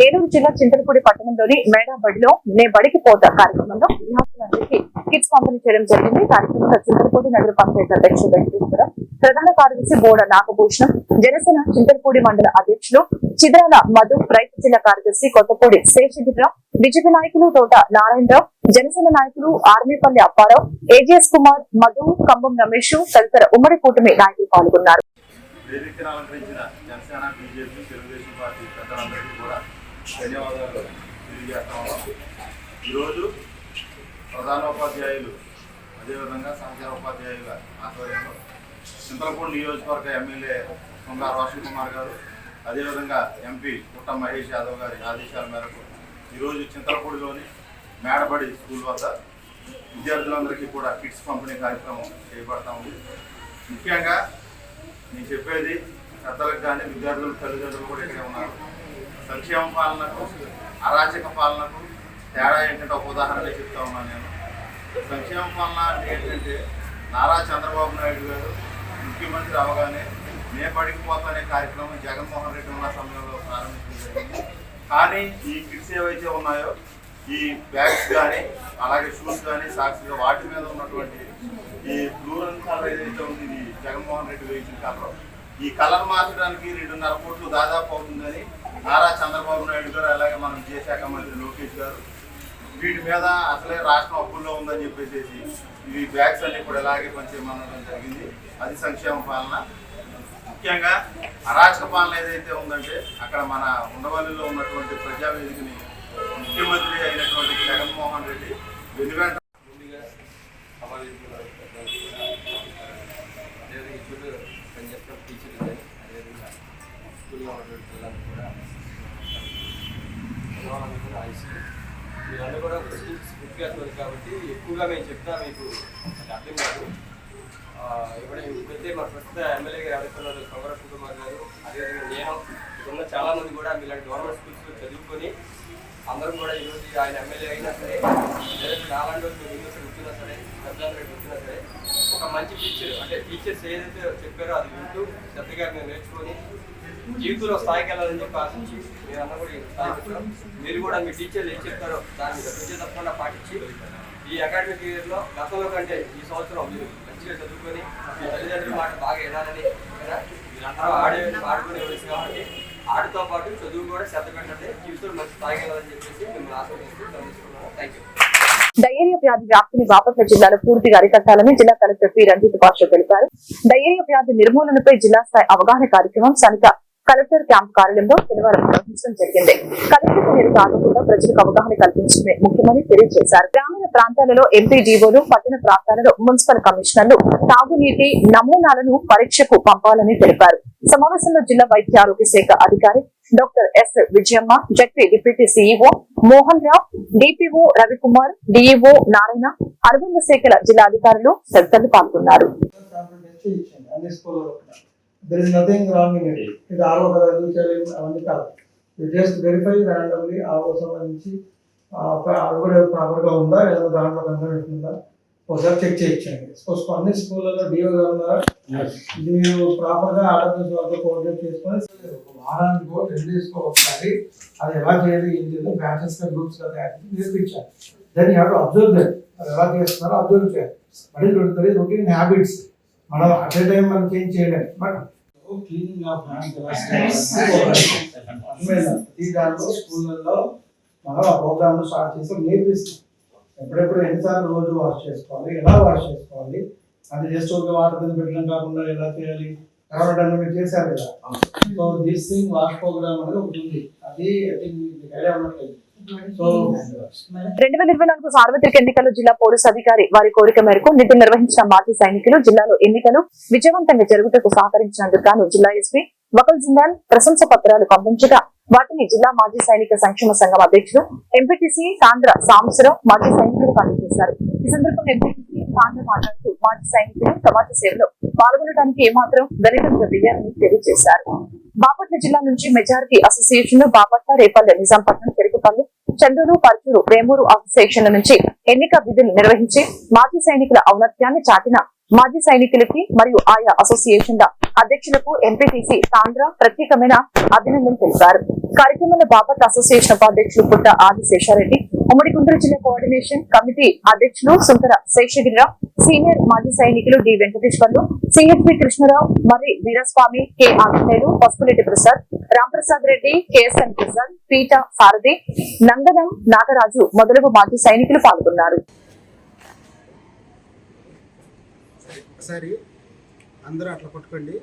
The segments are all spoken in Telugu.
ఏలూరు జిల్లా చింతలపూడి పట్టణంలోని మేడాబడిలో నే బడికి పోతా కార్యక్రమంలో విద్యార్థులందరికీ కిట్స్ పంపిణీ చేయడం జరిగింది. కార్యక్రమంలో చింతలపూడి నగర పంచాయతీ అధ్యక్షుడు వెంకటేశ్వరం ప్రధాన కార్యదర్శి బోడ నాగభూషణం జనసేన చింతలపూడి మండల అధ్యక్షులు చిద్రాల మధు రైతు జిల్లా కార్యదర్శి కొత్తపూడి శేషగిరిరావు బిజెపి నాయకులు తోట నారాయణరావు జనసేన నాయకులు ఆర్మీపల్లి అప్పారావు ఏజీఎస్ కుమార్ మధు కంబం రమేష్ తదితర ఉమ్మడి కూటమి నాయకులు పాల్గొన్నారు. ధన్యవాదాలు తెలియజేస్తా ఈరోజు ప్రధానోపాధ్యాయులు అదేవిధంగా సహచార ఉపాధ్యాయుల ఆధ్వర్యంలో చింతలపూడి నియోజకవర్గ ఎమ్మెల్యే కొంగా రోషన్ కుమార్ గారు అదేవిధంగా ఎంపీ పుట్ట మహేష్ యాదవ్ గారి ఆదేశాల మేరకు ఈరోజు చింతలపూడిలోని మేడబడి స్కూల్ వద్ద విద్యార్థులందరికీ కూడా కిట్స్ పంపిణీ కార్యక్రమం చేపడతా ఉంది. ముఖ్యంగా నేను చెప్పేది పెద్దలకు కానీ విద్యార్థులు తల్లిదండ్రులు కూడా ఇక్కడే ఉన్నారు. సంక్షేమ పాలనకు అరాచక పాలనకు తేడా ఏంటంటే ఒక ఉదాహరణ చెప్తా ఉన్నాను నేను. సంక్షేమ పాలన అంటే ఏంటంటే నారా చంద్రబాబు నాయుడు గారు ముఖ్యమంత్రి అవగానే నే పడికిపోతానే కార్యక్రమం జగన్మోహన్ రెడ్డి ఉన్న సమయంలో ప్రారంభించింది కానీ ఈ కిట్స్ ఏవైతే ఉన్నాయో ఈ బ్యాగ్స్ కానీ అలాగే షూస్ కానీ సాక్స్ వాటి మీద ఉన్నటువంటి ఈ బ్లూ కలర్ ఏదైతే ఉంది ఇది జగన్మోహన్ రెడ్డి వేయించిన కలర్. ఈ కలర్ మార్చడానికి రెండున్నర కోట్లు దాదాపు అవుతుందని నారా చంద్రబాబు నాయుడు గారు అలాగే మన విద్యాశాఖ మంత్రి లోకేష్ గారు వీటి మీద అసలే రాష్ట్రం అప్పుల్లో ఉందని చెప్పేసి ఇవి బ్యాగ్స్ అన్ని కూడా ఇలాగే పనిచేయమనడం జరిగింది. అది సంక్షేమ పాలన. ముఖ్యంగా అరాచక పాలన ఏదైతే ఉందంటే అక్కడ మన ఉండవల్లిలో ఉన్నటువంటి ప్రజావేదికని ముఖ్యమంత్రి అయినటువంటి జగన్మోహన్ రెడ్డి వెనువెంట అదేవిధంగా ఇప్పుడు టీచర్లు కానీ అదేవిధంగా స్కూల్లో ఉన్నటువంటి పిల్లలు కూడా కూడా ఆశిస్తుంది మీరందరూ కూడా స్కూల్స్ ముఖ్యత్వం కాబట్టి ఎక్కువగా మేము చెప్తా మీకు అర్థం కాదు. ఆ, ఇప్పుడు ఇప్పుడైతే మన ప్రస్తుత ఎమ్మెల్యే గారు ఎవరైతున్నారు కొంగరపు కుమార్ గారు అదేవిధంగా నేను ఇక్కడున్న చాలామంది కూడా మీలాంటి గవర్నమెంట్ స్కూల్స్లో చదువుకొని అందరం కూడా ఈరోజు ఆయన ఎమ్మెల్యే అయినా సరే లేదంటే నాలాంటి వాళ్ళు మీరు యూనివర్సిటీ కూర్చున్నా సరే పెద్దలందరూ వచ్చినా సరే ఒక మంచి టీచర్ అంటే టీచర్స్ ఏదైతే చెప్పారో అది వింటూ శ్రద్ధగా మేము నేర్చుకొని జీవితంలో స్థాయికి వెళ్ళాలని చెప్పి ఆశించి మీరు అన్న కూడా స్థాయికి మీరు కూడా మీ టీచర్లు ఏం చెప్తారో దాన్ని విజయ తప్పకుండా పాటించి ఈ అకాడమిక్ ఇయర్లో గతంలో కంటే ఈ సంవత్సరం మీరు మంచిగా చదువుకొని మీ తల్లిదండ్రుల మాట బాగా వినాలని ఓకేనా? మీరందరూ ఆడే ఆడుకునే వచ్చి కాబట్టి ఆటతో పాటు చదువు కూడా శ్రద్ధ పెట్టండి. జీవితంలో మంచి స్థాయికి వెళ్ళాలని చెప్పేసి మిమ్మల్ని ఆశీర్వదిస్తూ తెలుసుకున్నాను థ్యాంక్ యూ డయేరియా వ్యాధి వ్యాప్తిని బాపట్ల జిల్లాలో పూర్తిగా అరికట్టాలని జిల్లా కలెక్టర్ పి. రంజిత్ పాషా తెలిపారు. డయేరియా వ్యాధి నిర్మూలనపై జిల్లా స్థాయి అవగాహన కార్యక్రమం స్థానిక కలెక్టర్ క్యాంప్ కార్యాలయంలో శనివారం నిర్వహించడం జరిగింది. కలెక్టర్ మీరు కాకుండా ప్రజలకు అవగాహన కల్పించడమే ముఖ్యమని తెలియజేశారు. గ్రామీణ ప్రాంతాలలో ఎంపీడీఓలు పట్టణ ప్రాంతాలలో మున్సిపల్ కమిషనర్లు తాగునీటి నమూనాలను పరీక్షకు పంపాలని తెలిపారు. సమావేశంలో జిల్లా వైద్య ఆరోగ్య శాఖ అధికారి doctor S Vijayamma ZP deputy CEO Mohan Rao DPO Ravikumar DEO Narayana అనుబంధ శాఖల జిల్లా అధికారులు తదితరులు పాల్గొన్నారు. There is nothing wrong in it ఇది ఆరో కదా ఎందుకు చేయలేదు అవన్నీ కాదు. జస్ట్ వెరిఫై ర్యాండమ్లీ ఆరో సంబంధించి అది కూడా ప్రాపర్గా ఉందా ఏదైనా దాంట్లో కన్ఫర్మేషన్ ఉందా ఒకసారి చెక్ చేయించండి. సపోజ్ అన్ని స్కూళ్ళలో డిఓ గారు ఉన్నారా? మీరు ప్రాపర్గా ఆర్డర్ వాళ్ళతో కోఆర్డినేట్ చేసుకొని వారానికో రెండు డేస్కో ఒకసారి అది ఎలా చేయాలి ఏం చేయాలి బ్యాచెస్ గ్రూప్స్ నేర్పించాలి. Then you have to observe అది ఎలా చేస్తున్నారో అబ్జర్వ్ చేయాలి. ఇది రొటీన్ హ్యాబిట్స్ మనం అట్ ఏ టైం మనం చేంజ్ చేయలేం బట్ క్లీనింగ్ ఆఫ్ దాంట్లో స్కూళ్ళల్లో మనం ఆ ప్రోగ్రామ్ స్టార్ట్ చేసి నేర్పిస్తాం ఎప్పుడెప్పుడు ఎన్నిసార్లు రోజు వాష్ చేసుకోవాలి ఎలా వాష్ చేసుకోవాలి అది జస్ట్ ఒక వాటర్ మీద పెట్టడం కాకుండా ఎలా చేయాలి అన్ని మీరు చేశారు కదా? So this thing wash program అనేది ఒకటి ఉంది. అది ఐ థింక్ మీకు ఐడియా ఉన్నట్లేదు సో రెండు వేల ఇరవై నాలుగు సార్వత్రిక ఎన్నికలు జిల్లా పోలీసు అధికారి వారి కోరిక మేరకు నిధులు నిర్వహించిన మాజీ సైనికులు జిల్లాలో ఎన్నికలు విజయవంతంగా జరుగుటకు సహకరించినందుకు గాను జిల్లా ఎస్పీ వకల్ జిందాల్ ప్రశంస పత్రాలు పంపించగా వాటిని జిల్లా మాజీ సైనిక సంక్షేమ సంఘం అధ్యక్షుడు ఎంపీటీసీ సాంద్ర సాంబశివరావు మాజీ సైనికులకు అందజేశారు ఈ సందర్భంగా ఎంపీటీసీ సాంద్ర మాట్లాడుతూ మాజీ సైనికులు సమాజ సేవలో పాల్గొనడానికి ఏమాత్రం వెనుకంజ వేయాలని తెలియజేశారు. బాపట్ల జిల్లా నుంచి మెజారిటీ అసోసియేషన్ బాపట్ల రేపల్లె నిజాంపట్నం చెరుకుపల్లి చందూరు పర్చూరు వేమూరు అసోసియేషన్ల నుంచి ఎన్నిక విధులు నిర్వహించి మాజీ సైనికుల ఔన్నత్యాన్ని చాటిన మాజీ సైనికులకి మరియు ఆయా అసోసియేషన్ల అధ్యక్షులకు ఎంపీటీసీ సాంద్ర ప్రత్యేకమైన అభినందన తెలిపారు. కార్యక్రమంలో బాపత్ అసోసియేషన్ ఉపాధ్యక్షులు పుట్ట ఆది శేషారెడ్డి ఉమ్మడి గుంటూరు జిల్లా కోఆర్డినేషన్ కమిటీ అధ్యక్షులు సుందర శేషగిరిరావు సీనియర్ మాజీ సైనికులు డి వెంకటేశ్వర్లు సిహెచ్పి కృష్ణరావు మరి వీరస్వామి కె ఆంజనేయులు పసుపులెడ్డి ప్రసాద్ రాంప్రసాద్ రెడ్డి కెఎస్ఎన్ ప్రసాద్ పీట సారథి నందనం నాగరాజు మొదలగు మాజీ సైనికులు పాల్గొన్నారు. ఒకసారి అందరూ అట్లా పట్టుకోండి.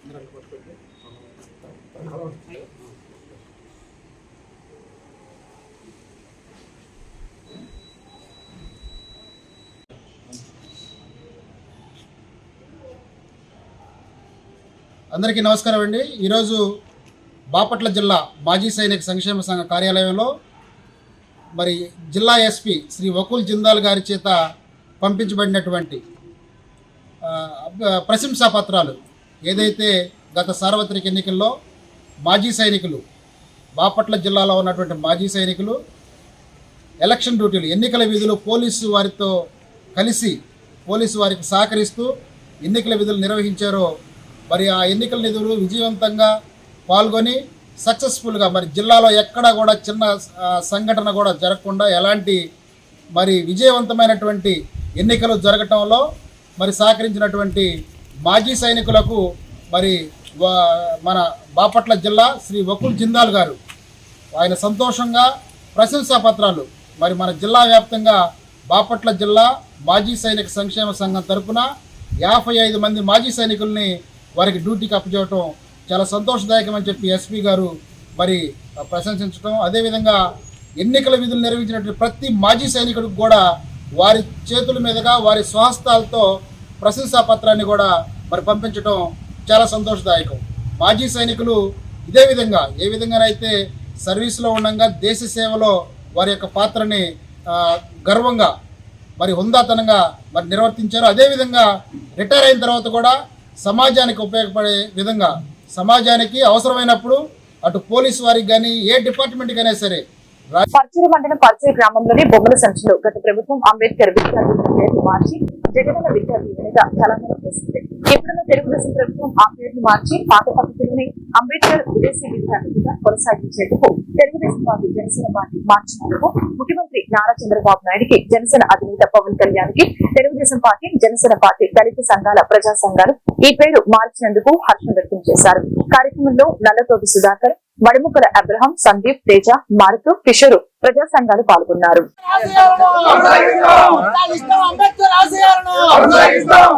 అందరూ అట్లా పట్టుకోండి. అందరికీ నమస్కారం అండి. ఈరోజు బాపట్ల జిల్లా మాజీ సైనిక సంక్షేమ సంఘ కార్యాలయంలో మరి జిల్లా ఎస్పీ శ్రీ వకుల్ జిందాల్ గారి చేత పంపించబడినటువంటి ప్రశంసా పత్రాలు ఏదైతే గత సార్వత్రిక ఎన్నికల్లో మాజీ సైనికులు బాపట్ల జిల్లాలో ఉన్నటువంటి మాజీ సైనికులు ఎలక్షన్ డ్యూటీలు ఎన్నికల విధులు పోలీసు వారితో కలిసి పోలీసు వారికి సహకరిస్తూ ఎన్నికల విధులు నిర్వహించారో మరి ఆ ఎన్నికల నిధులు విజయవంతంగా పాల్గొని సక్సెస్ఫుల్గా మరి జిల్లాలో ఎక్కడా కూడా చిన్న సంఘటన కూడా జరగకుండా ఎలాంటి మరి విజయవంతమైనటువంటి ఎన్నికలు జరగటంలో మరి సహకరించినటువంటి మాజీ సైనికులకు మరి మన బాపట్ల జిల్లా శ్రీ వకుల్ జిందాల్ గారు ఆయన సంతోషంగా ప్రశంసా పత్రాలు మరి మన జిల్లా వ్యాప్తంగా బాపట్ల జిల్లా మాజీ సైనిక సంక్షేమ సంఘం తరఫున యాభై ఐదు మంది మాజీ సైనికుల్ని వారికి డ్యూటీకి అప్పచేయటం చాలా సంతోషదాయకం అని చెప్పి ఎస్పీ గారు మరి ప్రశంసించడం అదేవిధంగా ఎన్నికల విధులు నిర్వహించినటువంటి ప్రతి మాజీ సైనికుడికి కూడా వారి చేతుల మీదుగా వారి స్వహస్తాలతో ప్రశంసా పత్రాన్ని కూడా మరి పంపించడం చాలా సంతోషదాయకం. మాజీ సైనికులు ఇదే విధంగా ఏ విధంగానైతే సర్వీస్లో ఉండగా దేశ సేవలో వారి యొక్క పాత్రని గర్వంగా మరి హుందాతనంగా మరి నిర్వర్తించారు అదేవిధంగా రిటైర్ అయిన తర్వాత కూడా సమాజానికి ఉపయోగపడే విధంగా సమాజానికి అవసరమైనప్పుడు అటు పోలీస్ వారికి కానీ ఏ డిపార్ట్మెంట్కి అయినా సరే పర్చూరు మండలం పర్చూరు గ్రామంలోని బొమ్మల సంచులు గత ప్రభుత్వం అంబేద్కర్ విద్యార్థుల పేరు మార్చి జగనన్న విద్యార్థి వెనుక తెలంగాణ చేసింది ఇప్పుడున్న తెలుగుదేశం ప్రభుత్వం ఆ పేరును మార్చి పాత పద్ధతిలోనే అంబేద్కర్ విదేశీ విద్యార్థులుగా కొనసాగించేందుకు తెలుగుదేశం పార్టీ జనసేన పార్టీ మార్చినందుకు ముఖ్యమంత్రి నారా చంద్రబాబు నాయుడుకి జనసేన అధినేత పవన్ కళ్యాణ్కి తెలుగుదేశం పార్టీ జనసేన పార్టీ దళిత సంఘాల ప్రజా సంఘాలు ఈ పేరు మార్చినందుకు హర్షం వ్యక్తం చేశారు. కార్యక్రమంలో నల్లతోటి సుధాకర్ మడిముక్కల అబ్రహం సందీప్ తేజ మారుతు కిషోర్ ప్రజా సంఘాలు పాల్గొన్నారు. కొనసాగిస్తాం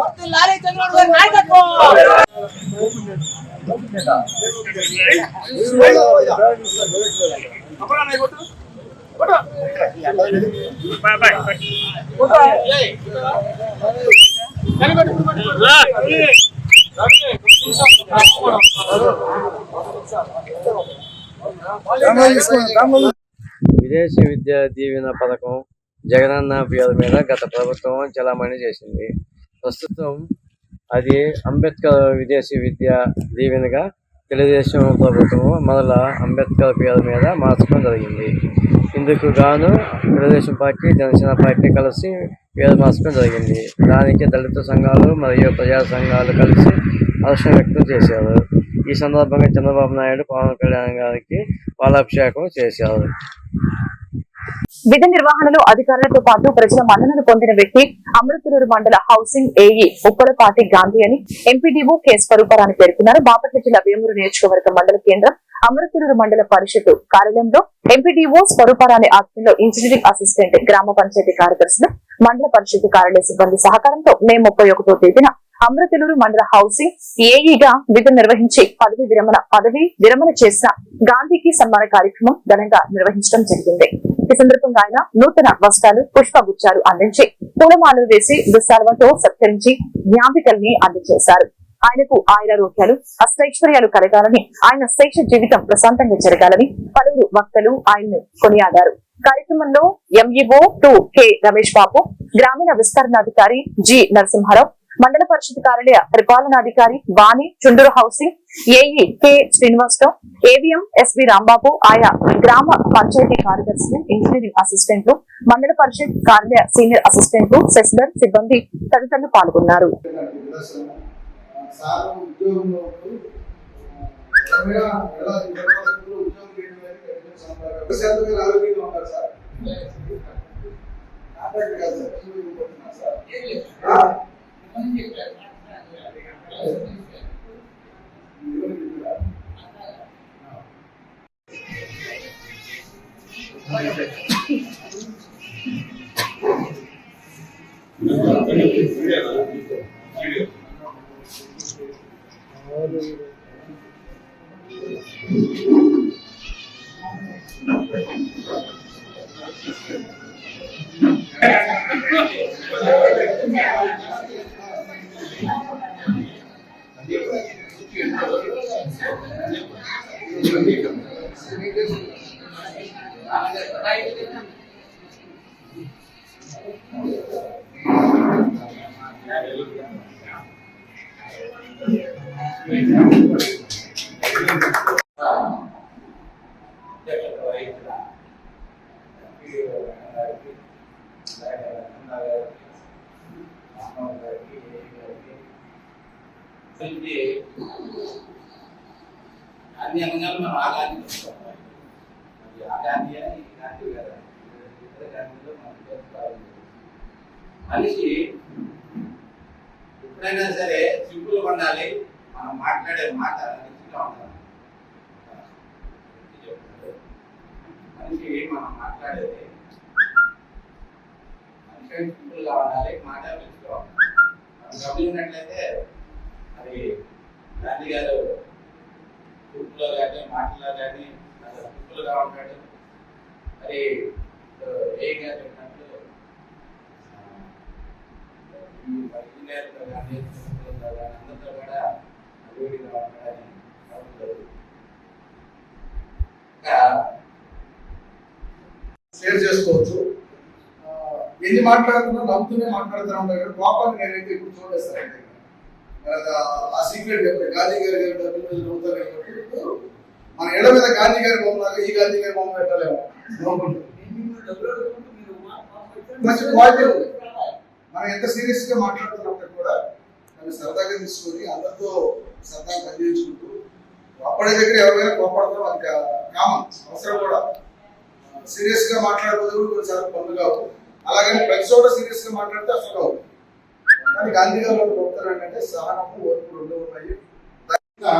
విదేశీ విద్యా దీవెన పథకం జగనన్న పేరు మీద గత ప్రభుత్వం చలామణి చేసింది. ప్రస్తుతం అది అంబేద్కర్ విదేశీ విద్యా దీవెనగా తెలుగుదేశం ప్రభుత్వం మొదల అంబేద్కర్ పేరు మీద మార్చడం జరిగింది. ఇందుకు గాను తెలుగుదేశం పార్టీ జనసేన పార్టీ కలిసి పేరు జరిగింది. దానికి దళిత సంఘాలు మరియు ప్రజా సంఘాలు కలిసి హర్షం వ్యక్తం చేశారు. ఈ సందర్భంగా చంద్రబాబు నాయుడు పవన్ కళ్యాణ్ గారికి పాలాభిషేకం చేశారు. విధి నిర్వహణలో అధికారులతో పాటు ప్రజల మన్ననలు పొందిన వ్యక్తి అమృతలూరు మండల హౌసింగ్ ఏఈ ఉప్పలపాటి గాంధీ అని ఎంపీడీఓ కె. స్వరూపరాని పేర్కొన్నారు. బాపట్ల జిల్లా వేమూరు నియోజకవర్గ మండల కేంద్రం అమృతలూరు మండల పరిషత్ కార్యాలయంలో ఎంపీడీఓ స్వరూపరాని ఆధ్వర్యంలో ఇంజనీరింగ్ అసిస్టెంట్ గ్రామ పంచాయతీ కార్యదర్శులు మండల పరిషత్ కార్యాలయ సిబ్బంది సహకారంతో మే ముప్పై ఒకటో తేదీన అమృతలూరు మండల హౌసింగ్ ఏఈగా విధులు నిర్వహించి పదవి విరమణ పదవి విరమణ చేసిన గాంధీకి సన్మాన కార్యక్రమం ఘనంగా నిర్వహించడం జరిగింది. ఈ సందర్భంగా ఆయన నూతన వస్త్రాలు పుష్పగుచ్చాలు అందించి పూలమాలలు వేసి దుస్సాలతో సత్కరించి జ్ఞాపికల్ని అందజేశారు. ఆయనకు ఆయురారోగ్యాలు అష్టైశ్వర్యాలు కలగాలని ఆయన శేష జీవితం ప్రశాంతంగా జరగాలని పలువురు వక్తలు ఆయన్ను కొనియాడారు. కార్యక్రమంలో MEO two K Ramesh Babu గ్రామీణ విస్తరణాధికారి జి నరసింహారావు మండల పరిషత్ కార్యాలయ పరిపాలనాధికారి Vani Chundur housing AE K Srinivasarao AVM SV Rambabu ఆయా గ్రామ పంచాయతీ కార్యదర్శులు ఇంజనీరింగ్ అసిస్టెంట్లు మండల పరిషత్ కార్యాలయ సీనియర్ అసిస్టెంట్లు సెస్డర్ సిబ్బంది తదితరులు పాల్గొన్నారు. సార్ ఉద్యోగంలో ఉంటూ, ఆ, ఎవరైనా ఎలా ఉద్యోగస్తులు ఉద్యోగం చేయడం అనేది ఎవిడెన్స్ అంటారు. ఎక్కువ శాతం మీరు ఆరోగ్యంగా ఉంటారు సార్ కాంట్రాక్ట్ కాదు mm-hmm. మనిషి ఎప్పుడైనా సరే సింపుల్ ఉండాలి మనం మాట్లాడే మాట రుచిగా ఉండాలి. మనిషి మనం మాట్లాడేది మనిషి సింపుల్గా ఉండాలి మాట రుచిగా ఉండాలి. మనం గమనించినట్లయితే అది గాంధీ గారు చూపులో కానీ మాటలో కానీ చాలా సింపుల్గా ఉంటాడు. మరి ఏ గారు చెప్పినట్లు ఈ ఇంజనీర్లు కానీ శ్రీమంతులతో కానీ అందరితో కూడా అభివృద్ధిగా ఉంటాడని చెప్పడం జరుగుతుంది. ఇంకా షేర్ చేసుకోవచ్చు. ఎన్ని మాట్లాడుతున్నా నవ్వుతూనే మాట్లాడుతూ ఉంటారు కానీ కోపాన్ని నేనైతే ఇప్పుడు చూడలేదు సార్. ఆ- సీక్రెట్ చెప్పారు గాంధీ గారు డబ్బులు నవ్వుతారు కాబట్టి మన ఎడ మీద గాంధీ గారి బొమ్మలాగా ఈ గాంధీ గారి బొమ్మ పెట్టలేము. క్వాలిటీ మనం ఎంత సీరియస్గా మాట్లాడుతున్నప్పుడు కూడా దాన్ని సరదాగా తీసుకొని అందరితో సరదాగా పనిచేయించుకుంటూ అప్పటి దగ్గర ఎవరైనా కోపడతాం అది కామన్ అవసరం కూడా. సీరియస్గా మాట్లాడబోదు కూడా కొన్నిసార్లు పనులు కావు. అలాగని ప్రతి చోట సీరియస్గా మాట్లాడితే అసలు కానీ గాంధీ గారు గొప్పతనం ఏంటంటే సహనము ఓర్పు రెండు ఉన్నాయి.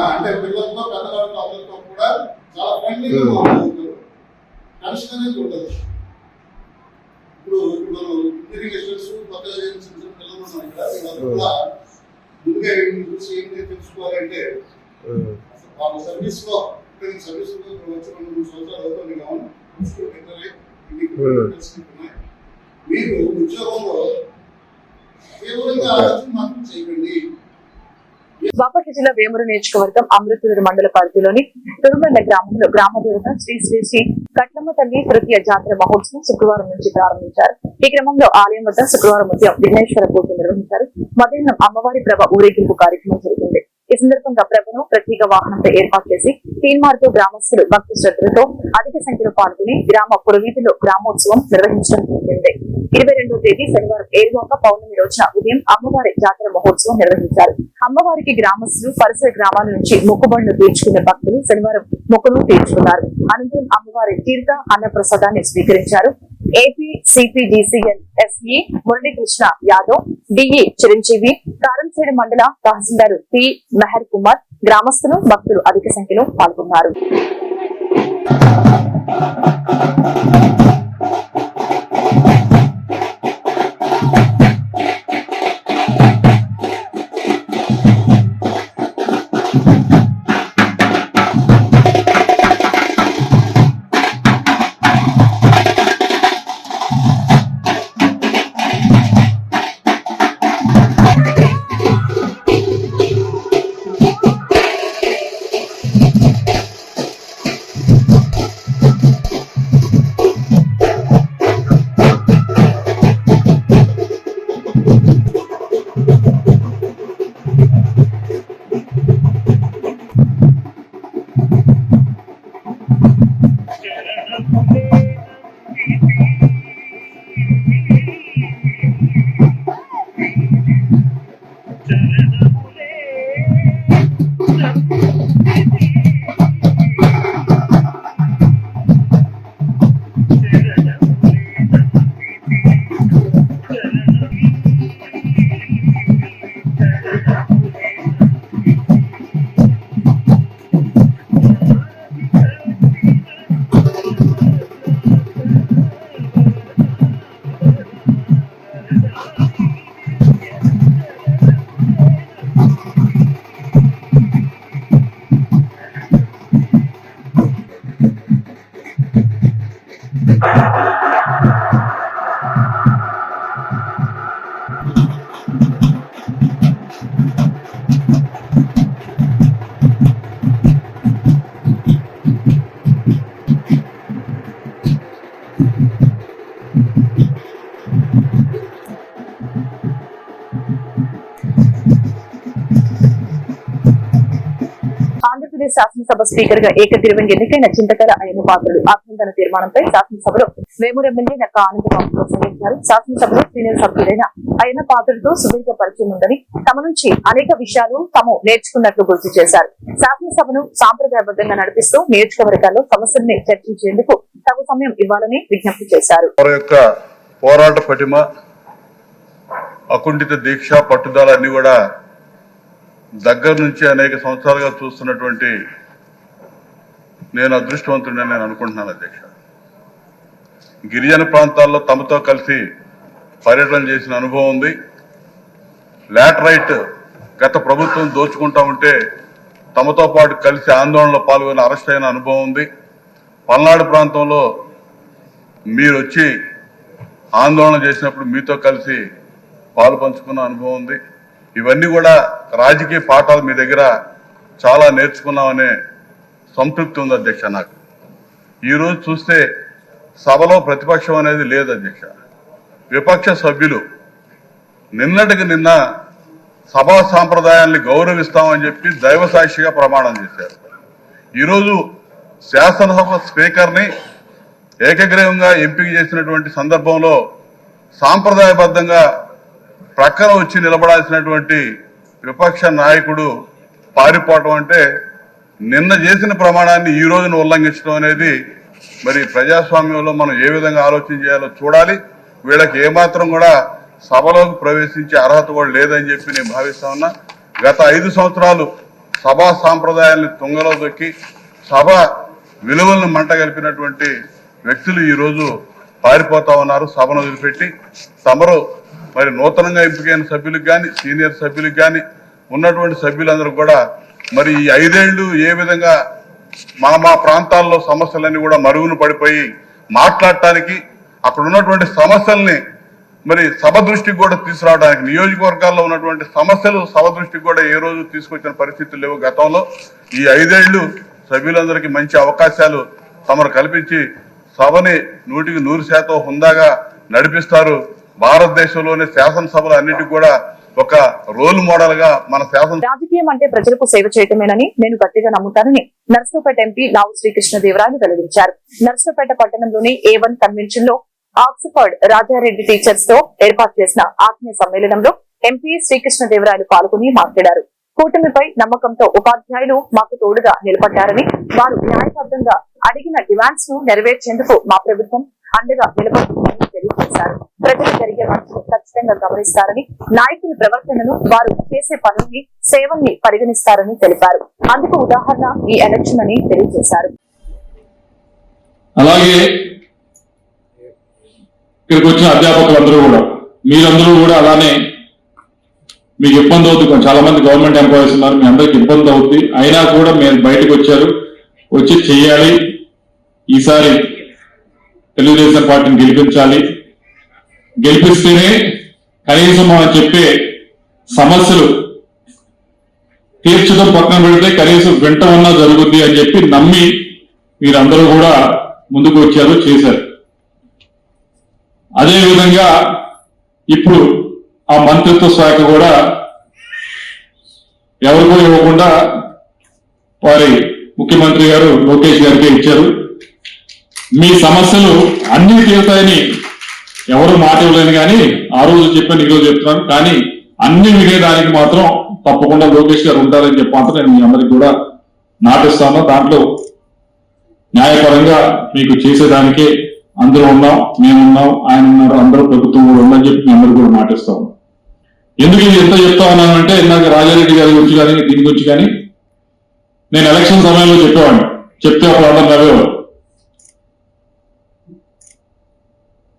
అంటే పిల్లలతో పెద్దవాళ్ళతో అందరితో కూడా చాలా ఫ్రెండ్లీగా మాట్లాడుతుంటారు టెన్షన్ అనేది ఉండదు ఇప్పుడు ఇప్పుడు స్టూడెంట్స్ కొత్తగా చేసిన పిల్లలు ఉన్నాం ఇక్కడ వీళ్ళందరూ కూడా ముందుగా చూసి ఏంటి తెలుసుకోవాలంటే వాళ్ళ సర్వీస్లో సర్వీస్లో ఇప్పుడు వచ్చి రెండు మూడు సంవత్సరాలు అవుతుంది కావాలి తెలుసుకుంటున్నాయి మీరు ఉద్యోగంలో కేవలంగా ఆలోచన మాత్రం చేయకండి. బాపట్ల జిల్లా వేమూరు నియోజకవర్గం అమృతూరు మండల పరిధిలోని తురుమల్ల గ్రామంలో గ్రామ దేవత శ్రీ శ్రీ శ్రీ కట్లమ్మ తల్లి తృతీయ జాతర మహోత్సవం శుక్రవారం నుంచి ప్రారంభించారు. ఈ క్రమంలో ఆలయం వద్ద శుక్రవారం ఉదయం విఘ్నేశ్వర పూజ నిర్వహించారు. మధ్యాహ్నం అమ్మవారి ప్రభ ఊరేగింపు కార్యక్రమం జరిగింది. ఈ సందర్భంగా ప్రభను ప్రత్యేక వాహనంతో ఏర్పాటు చేసి తీన్మార్తో గ్రామస్తులు భక్తి శ్రద్ధలతో అధిక సంఖ్యలో పాల్గొని గ్రామ పురవీధిలో గ్రామోత్సవం నిర్వహించడం జరిగింది. ఇరవై రెండవ తేదీ శనివారం ఏరువాక పౌర్ణమి రోజున ఉదయం అమ్మవారి జాతర మహోత్సవం నిర్వహించారు. అమ్మవారికి గ్రామస్తులు పరిసర గ్రామాల నుంచి మొక్కుబడులు తీర్చుకున్న భక్తులు శనివారం మొక్కులు తీర్చుకున్నారు. అనంతరం అమ్మవారి తీర్థ అన్న ప్రసాదాన్ని స్వీకరించారు. AP CPDCL SE Muralikrishna Yadav DE Chiranjeevi Karamchedu మండల తహసీల్దార్ పి మెహర్ కుమార్ గ్రామస్తులు భక్తులు అధిక సంఖ్యలో పాల్గొన్నారు. శాసనసభ స్పీకర్గా ఏకగ్రీవంగా ఎన్నికైన చింతకల అయ్యన్న పాత్రుడు అభ్యంతర తీర్మానంపై శాసనసభలో వేమూరు ఎమ్మెల్యే నక్క ఆనందబాబు ప్రసంగించారు. శాసనసభలో సీనియర్ సభ్యుడైన అయ్యన్న పాత్రుడితో సుదీర్ఘ పరిచయం ఉందని తమ నుంచి అనేక విషయాలు తాము నేర్చుకున్నట్లు గుర్తు చేశారు. శాసనసభను సాంప్రదాయబద్ధంగా నడిపిస్తూ నియోజకవర్గాల్లో సమస్యల్ని చర్చించేందుకు తగు సమయం ఇవ్వాలని విజ్ఞప్తి చేశారు. పోరాట పటిమ అకుంఠిత దీక్ష పట్టుదల అన్ని కూడా దగ్గర నుంచి అనేక సంవత్సరాలుగా చూస్తున్నటువంటి నేను అదృష్టవంతుడని నేను అనుకుంటున్నాను అధ్యక్ష. గిరిజన ప్రాంతాల్లో తమతో కలిసి పర్యటన చేసిన అనుభవం ఉంది. లాటరైట్ గత ప్రభుత్వం దోచుకుంటా ఉంటే తమతో పాటు కలిసి ఆందోళనలో పాల్గొని అరెస్ట్ అయిన అనుభవం ఉంది. పల్నాడు ప్రాంతంలో మీరు వచ్చి ఆందోళన చేసినప్పుడు మీతో కలిసి పాలు పంచుకున్న అనుభవం ఉంది. ఇవన్నీ కూడా రాజకీయ పాఠాలు మీ దగ్గర చాలా నేర్చుకున్నామనే సంతృప్తి ఉంది అధ్యక్ష నాకు. ఈరోజు చూస్తే సభలో ప్రతిపక్షం అనేది లేదు అధ్యక్ష. విపక్ష సభ్యులు నిన్నటికి నిన్న సభా సాంప్రదాయాన్ని గౌరవిస్తామని చెప్పి దైవ సాక్షిగా ప్రమాణం చేశారు. ఈరోజు శాసనసభ స్పీకర్ని ఏకగ్రీవంగా ఎంపిక చేసినటువంటి సందర్భంలో సాంప్రదాయబద్ధంగా ప్రక్కన వచ్చి నిలబడాల్సినటువంటి విపక్ష నాయకుడు పారిపోవటం అంటే నిన్న చేసిన ప్రమాణాన్ని ఈ రోజున ఉల్లంఘించడం అనేది మరి ప్రజాస్వామ్యంలో మనం ఏ విధంగా ఆలోచన చేయాలో చూడాలి. వీళ్ళకి ఏమాత్రం కూడా సభలోకి ప్రవేశించే అర్హత కూడా లేదని చెప్పి నేను భావిస్తా ఉన్నా. గత ఐదు సంవత్సరాలు సభా సాంప్రదాయాన్ని తుంగలో దొక్కి సభ విలువలను మంట గలిపినటువంటి వ్యక్తులు ఈరోజు పారిపోతా ఉన్నారు సభను వదిలిపెట్టి. తమరు మరి నూతనంగా ఎంపికైన సభ్యులకు కానీ సీనియర్ సభ్యులకు కానీ ఉన్నటువంటి సభ్యులందరూ కూడా మరి ఈ ఐదేళ్ళు ఏ విధంగా మా మా ప్రాంతాల్లో సమస్యలన్నీ కూడా మరుగున పడిపోయి మాట్లాడటానికి అక్కడ ఉన్నటువంటి సమస్యల్ని మరి సభ దృష్టికి కూడా తీసుకురావడానికి నియోజకవర్గాల్లో ఉన్నటువంటి సమస్యలు సభ దృష్టికి కూడా ఏ రోజు తీసుకొచ్చిన పరిస్థితులు లేవు గతంలో. ఈ ఐదేళ్ళు సభ్యులందరికీ మంచి అవకాశాలు తమరు కల్పించి సభని నూటికి నూరు శాతం హుందాగా నడిపిస్తారు. భారతదేశంలోని శాసనసభలు అన్నిటి కూడా ఒక రోల్ మోడల్గా మన శాసన రాజకీయం అంటే ప్రజలకు సేవ చేయటమేనని నేను గట్టిగా నమ్ముతానని నర్సరావుపేట ఎంపీ లావు శ్రీకృష్ణదేవరాయలు వెల్లడించారు నర్సరావుపేట పట్టణంలోని ఏ వన్ కన్వెన్షన్లో ఆక్స్ఫర్డ్ రాజారెడ్డి టీచర్స్తో ఏర్పాటు చేసిన ఆత్మీయ సమ్మేళనంలో ఎంపీ శ్రీకృష్ణదేవరాయలు పాల్గొని మాట్లాడారు. కూటమిపై నమ్మకంతో ఉపాధ్యాయులు మాకు తోడుగా నిలబడ్డారని వారు న్యాయబద్ధంగా అడిగిన డిమాండ్స్ను నెరవేర్చేందుకు మా ప్రభుత్వం అండగా నిలబడుతుందని తెలియజేశారు. ప్రజలు జరిగే మంచిని ఖచ్చితంగా గమనిస్తారని నాయకుల ప్రవర్తనను వారు చేసే పనుల్ని సేవల్ని పరిగణిస్తారని తెలిపారు. అందుకు ఉదాహరణ ఈ ఎలక్షన్ అని తెలియజేశారు. అలాగే ఇక్కడికి వచ్చిన అధ్యాపకులందరూ కూడా మీరందరూ కూడా అలానే మీకు ఇబ్బంది అవుతుంది. చాలా మంది గవర్నమెంట్ ఎంప్లాయీస్ ఉన్నారు మీ అందరికి ఇబ్బంది అవుతుంది. అయినా కూడా మీరు బయటకు వచ్చారు వచ్చి చెయ్యాలి ఈసారి తెలుగుదేశం పార్టీని గెలిపించాలి. గెలిపిస్తేనే కనీసం మనం చెప్పే సమస్యలు తీర్చడం పక్కన పెడితే కనీసం వెంట ఉన్నా జరుగుద్ది అని చెప్పి నమ్మి మీరందరూ కూడా ముందుకు వచ్చారు చేశారు. అదేవిధంగా ఇప్పుడు ఆ మంత్రిత్వ శాఖ కూడా ఎవరికో ఇవ్వకుండా వారి ముఖ్యమంత్రి గారు లోకేష్ గారికి ఇచ్చారు. మీ సమస్యలు అన్ని తీరుతాయని ఎవరు మాట ఇవ్వలేను కానీ ఆ రోజు చెప్పాను ఈరోజు చెప్తున్నాను. కానీ అన్ని వినేదానికి మాత్రం తప్పకుండా లోకేష్ గారు ఉంటారని చెప్పి నేను మీ అందరికి కూడా నాటిస్తాను. దాంట్లో న్యాయపరంగా మీకు చేసేదానికే అందరూ ఉన్నాం మేమున్నాం ఆయన ఉన్నారు అందరూ ప్రభుత్వం కూడా ఉందని చెప్పి మీ అందరూ కూడా మాటిస్తాం ఎందుకు ఇది ఎంత చెప్తా ఉన్నానంటే ఇందాక రాజారెడ్డి గారి గురించి కానీ దీని గురించి కానీ నేను ఎలక్షన్ సమయంలో చెప్పేవాడిని. చెప్తే ఒక అందరం నవ్వేవాడు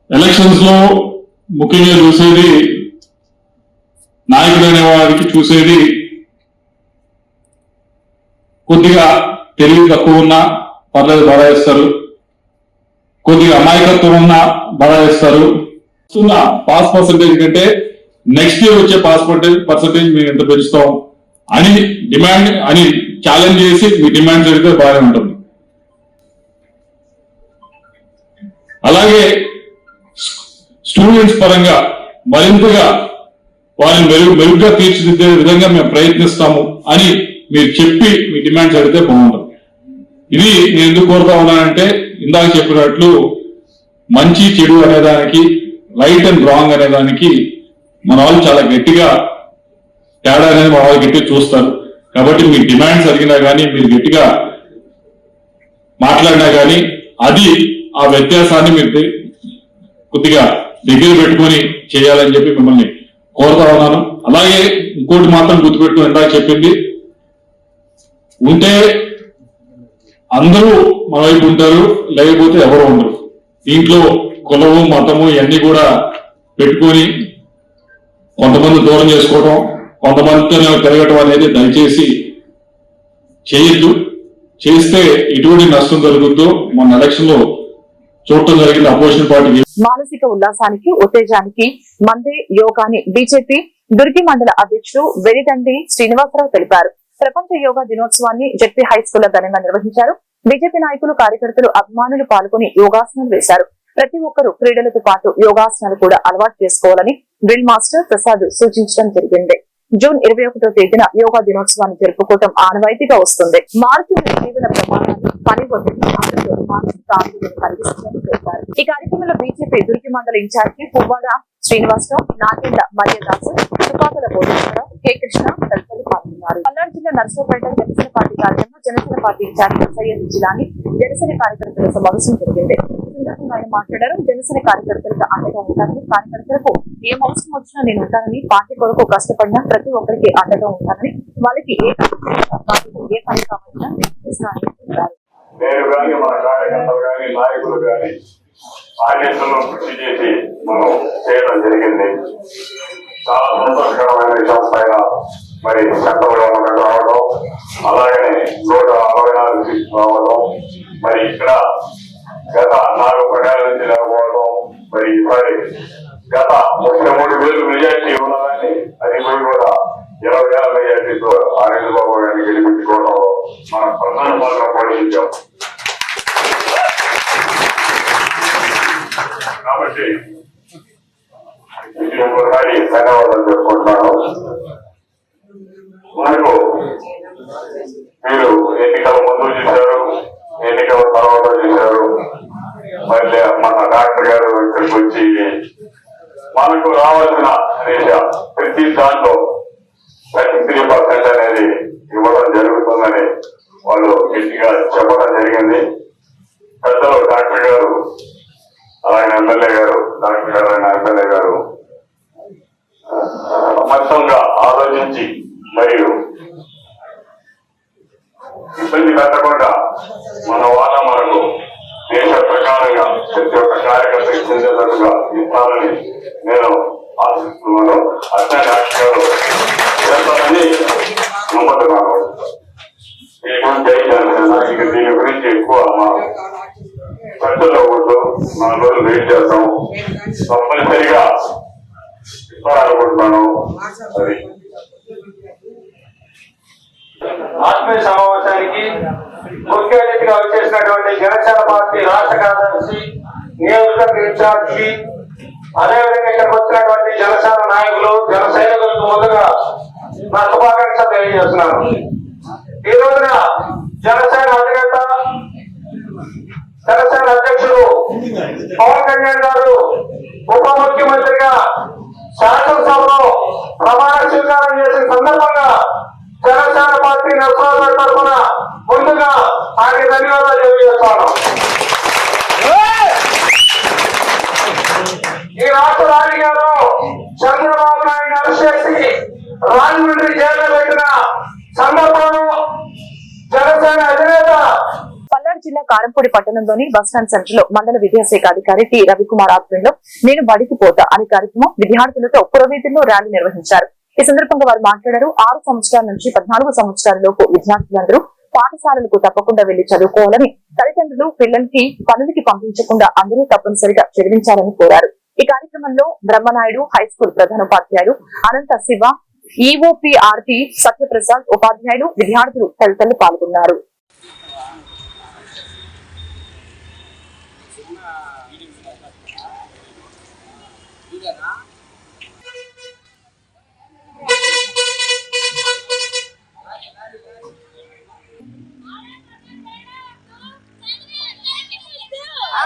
ఎలక్షన్స్లో ముఖ్యంగా చూసేది నాయకుడు అనే వారికి చూసేది కొద్దిగా తెలివి తక్కువ ఉన్నా పర్లేదు బడాయిస్తారు కొద్దిగా అమాయకత్వం ఉన్నా బడాయిస్తారు వస్తున్న పాస్ పర్సంటేజ్ కంటే నెక్స్ట్ ఇయర్ వచ్చే పాస్ పర్సంటేజ్ మేము ఎంత పెంచుతాం అని డిమాండ్ అని ఛాలెంజ్ చేసి మీ డిమాండ్ జరిగితే బాగానే ఉంటుంది. అలాగే స్టూడెంట్స్ పరంగా మరింతగా వారిని మెరుగు మెరుగ్గా తీర్చిదిద్దే విధంగా మేము ప్రయత్నిస్తాము అని మీరు చెప్పి మీ డిమాండ్స్ అడిగితే బాగుంటుంది. ఇది నేను ఎందుకు కోరుతా ఉన్నానంటే ఇందాక చెప్పినట్లు మంచి చెడు అనేదానికి రైట్ అండ్ రాంగ్ అనేదానికి మన వాళ్ళు చాలా గట్టిగా తేడా అనేది మన వాళ్ళు గట్టిగా చూస్తారు. కాబట్టి మీ డిమాండ్స్ అడిగినా కానీ మీరు గట్టిగా మాట్లాడినా కానీ అది ఆ వ్యత్యాసాన్ని మీరు కొద్దిగా దగ్గర పెట్టుకొని చేయాలని చెప్పి మిమ్మల్ని కోరుతా ఉన్నాను. అలాగే ఇంకోటి మాత్రం గుర్తుపెట్టు ఇందాక చెప్పింది. ఉంటే అందరూ మన వైపు ఉంటారు లేకపోతే ఎవరు ఉండరు. దీంట్లో కులము మతము ఇవన్నీ కూడా పెట్టుకొని కొంతమంది దూరం చేసుకోవడం కొంతమందితో తిరగటం అనేది దయచేసి చేయొద్దు. చేస్తే ఎటువంటి నష్టం జరుగుద్దు మన ఎలక్షన్లో చూడటం జరిగింది. అపోజిషన్ పార్టీకి మానసిక ఉల్లాసానికి ఉత్తేజానికి మందే యోగాని బీజేపీ దుర్గి మండల అధ్యక్షుడు వెలిదండి శ్రీనివాసరావు తెలిపారు. ప్రపంచ యోగా దినోత్సవాన్ని జెడ్పీ హై స్కూల్ ఘనంగా నిర్వహించారు. బీజేపీ నాయకులు కార్యకర్తలు అభిమానులు పాల్గొని యోగాసనాలు వేశారు. ప్రతి ఒక్కరూ క్రీడలతో పాటు యోగాసనాలు కూడా అలవాటు చేసుకోవాలని డ్రిల్ మాస్టర్ ప్రసాద్ సూచించడం జరిగింది. జూన్ ఇరవై ఒకటో తేదీన యోగా దినోత్సవాన్ని జరుపుకోవడం ఆనవాయితీగా వస్తుంది. మారుతున్న జీవన ప్రమాణాలు పని ఒత్తిడి మానసిక ఆందోళన కలిగిస్తుందని తెలిపారు ఈ కార్యక్రమంలో బీజేపీ దుర్గి మండల ఇన్ఛార్జి పువ్వాడ శ్రీనివాసరావు నాగేంద్ర మర్యాదాసు చుపాకుల కోటేశ్వరరావు కె. కృష్ణ తదితరులు పాల్గొన్నారు. పల్నాడు జిల్లా నర్సరావుపేట జనసేన పార్టీ కార్యాలయంలో జనసేన పార్టీ ఇన్ఛార్జి సయ్యద్ జిలాని జనసేన కార్యకర్తల సమావేశం జరిగింది. సందర్భంగా ఆయన మాట్లాడారు. జనసేన కార్యకర్తలకు అండగా ఉంటానని కార్యకర్తలకు ఏం అవసరం వచ్చినా నేను ఉంటానని పార్టీ కొరకు కష్టపడిన ప్రతి ఒక్కరికి అండగా ఉంటానని వాళ్ళకి ఏ వాళ్ళకి ఏ పని కావాలన్నా నేను చేస్తానని చెప్పారు ఆదేశంలో కృషి చేసి మనం చేయడం జరిగింది. చాలా సంతోషకరమైన విషయం పైన మరి చట్టంలో మనకు రావడం అలాగనే నూట అరవై నాలుగు సీట్లు రావడం మరి ఇక్కడ గత నాలుగు ప్రకారాల నుంచి లేకపోవడం మరి ఈసారి గత ముప్పై మూడు వేలు మెజార్టీ ఉన్నదాన్ని అది పోయి కూడా ఇరవై వేల మెజార్టీతో ఆనంద బాబు గారిని గెలిపించుకోవడంలో మన ప్రధాన పాత్ర పోషించాం. కాబట్టి ఒకసారి ధన్యవాదాలు చెప్పుకుంటున్నాను. మనకు మీరు ఎన్నికల ముందు చేశారు ఎన్నికల తర్వాత చేశారు. మళ్ళీ మన డాక్టర్ గారు ఇక్కడికి వచ్చి మనకు రావాల్సిన రేష ప్రతి దాంట్లో థర్టీ త్రీ పర్సెంట్ అనేది ఇవ్వడం జరుగుతుందని వాళ్ళు గట్టిగా చెప్పడం జరిగింది. పెద్దలు డాక్టర్ గారు ఆయన ఎమ్మెల్యే గారు డాక్టర్ గారు ఆయన ఎమ్మెల్యే గారు మొత్తంగా ఆలోచించి మరియు ఇబ్బంది పెట్టకుండా మన వాళ్ళ మనకు దేశ ప్రకారంగా ప్రతి ఒక్క కార్యకర్త చెందేటట్టుగా ఇస్తారని నేను ఆశిస్తున్నాను. అట్లా డాక్టర్ గారు చేస్తారని నమ్ముతున్నాను. ఈ గురించి దీని గురించి ఎక్కువ మా ఖర్చులో వద్దు నాలుగు రోజులు వెయిట్ చేస్తాం. తప్పనిసరిగా ఇవ్వాలనుకుంటున్నాను అది ఆత్మీయ సమావేశానికి ముఖ్య అతిథిగా వచ్చేసినటువంటి జనసేన పార్టీ రాష్ట్ర కార్యదర్శి నియోజకవర్గ ఇన్ఛార్జి అదేవిధంగా ఇక్కడికి వచ్చినటువంటి జనసేన నాయకులు జన సైనికులకు ముందుగా నా శుభాకాంక్షలు తెలియజేస్తున్నాను. ఈ రోజున జనసేన అధినేత జనసేన అధ్యక్షుడు పవన్ కళ్యాణ్ గారు ఉప ముఖ్యమంత్రిగా శాసనసభలో ప్రమాణ స్వీకారం చేసిన సందర్భంగా జనసేన పార్టీ నర్సరావుపేట తరఫున ముందుగా ఆయనకి ధన్యవాదాలు తెలియజేస్తాను. ఈ రాష్ట్ర రాజకీయాల్లో చంద్రబాబు నాయుడు అరెస్ట్ చేసి రాజమండ్రి జైల్లో పెట్టిన సందర్భంలో జనసేన అధినేత పల్నాడు జిల్లా కారంపూడి పట్టణంలోని బస్టాండ్ సెంటర్లో మండల విద్యాశాఖ అధికారి టి. రవికుమార్ ఆధ్వర్యంలో నేను బడికి పోతా అనే కార్యక్రమం విద్యార్థులతో పురవీధుల్లో ర్యాలీ నిర్వహించారు. ఈ సందర్భంగా వారు మాట్లాడారు. ఆరు సంవత్సరాల నుంచి పద్నాలుగు సంవత్సరాల లోపు విద్యార్థులందరూ పాఠశాలలకు తప్పకుండా వెళ్ళి చదువుకోవాలని తల్లిదండ్రులు పిల్లలకి పనులకి పంపించకుండా అందరూ తప్పనిసరిగా చదివించాలని కోరారు. ఈ కార్యక్రమంలో బ్రహ్మనాయుడు హై స్కూల్ ప్రధానోపాధ్యాయుడు అనంత శివ ఈఓపీఆర్టీ సత్యప్రసాద్ ఉపాధ్యాయులు విద్యార్థులు తదితరులు పాల్గొన్నారు.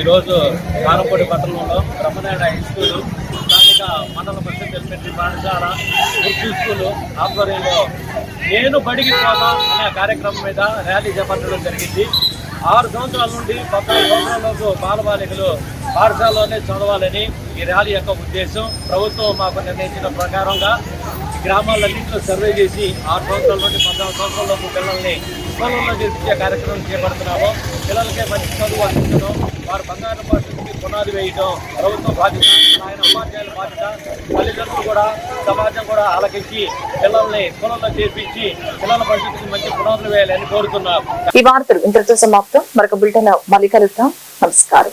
ఈరోజు కారంపూడి పట్టణంలో బ్రహ్మనాయుడు హై స్కూల్ స్థానిక మండల పరిషత్ ఎలిమెంటరీ పాఠశాల ఉర్దూ స్కూల్ ఆధ్వర్యంలో నేను బడికి పోదా అనే కార్యక్రమం మీద ర్యాలీ చేపట్టడం జరిగింది. ఆరు సంవత్సరాల నుండి పద్నాలుగు సంవత్సరాలకు బాలబాలికలు పాఠశాలలోనే చదవాలని ఈ ర్యాలీ యొక్క ఉద్దేశం. ప్రభుత్వం మాకు నిర్ణయించిన ప్రకారంగా గ్రామాలన్నింటిలో సర్వే చేసి ఆరు సంవత్సరాల నుండి పద్నాలుగు సంవత్సరాలలోపు పిల్లల్ని స్కూళ్ళలో చేర్పించే కార్యక్రమం చేపడుతున్నాము. పిల్లలకే మంచి చదువు అందించడం వారి బంగారు భవిష్యత్తుకి పునాది వేయడం ప్రభుత్వం బాధ్యత ఆయన ఉపాధ్యాయుల బాధ్యత. తల్లిదండ్రులు కూడా సమాజం కూడా ఆలకించి పిల్లల్ని స్కూళ్ళలో చేర్పించి పిల్లల భవిష్యత్తుకి మంచి పునాదులు వేయాలని కోరుతున్నాం. ఈ వార్తలు ఇంతటితో సమాప్తం. మరొక బులెటిన్ మళ్ళీ కలుద్దాం. నమస్కారం.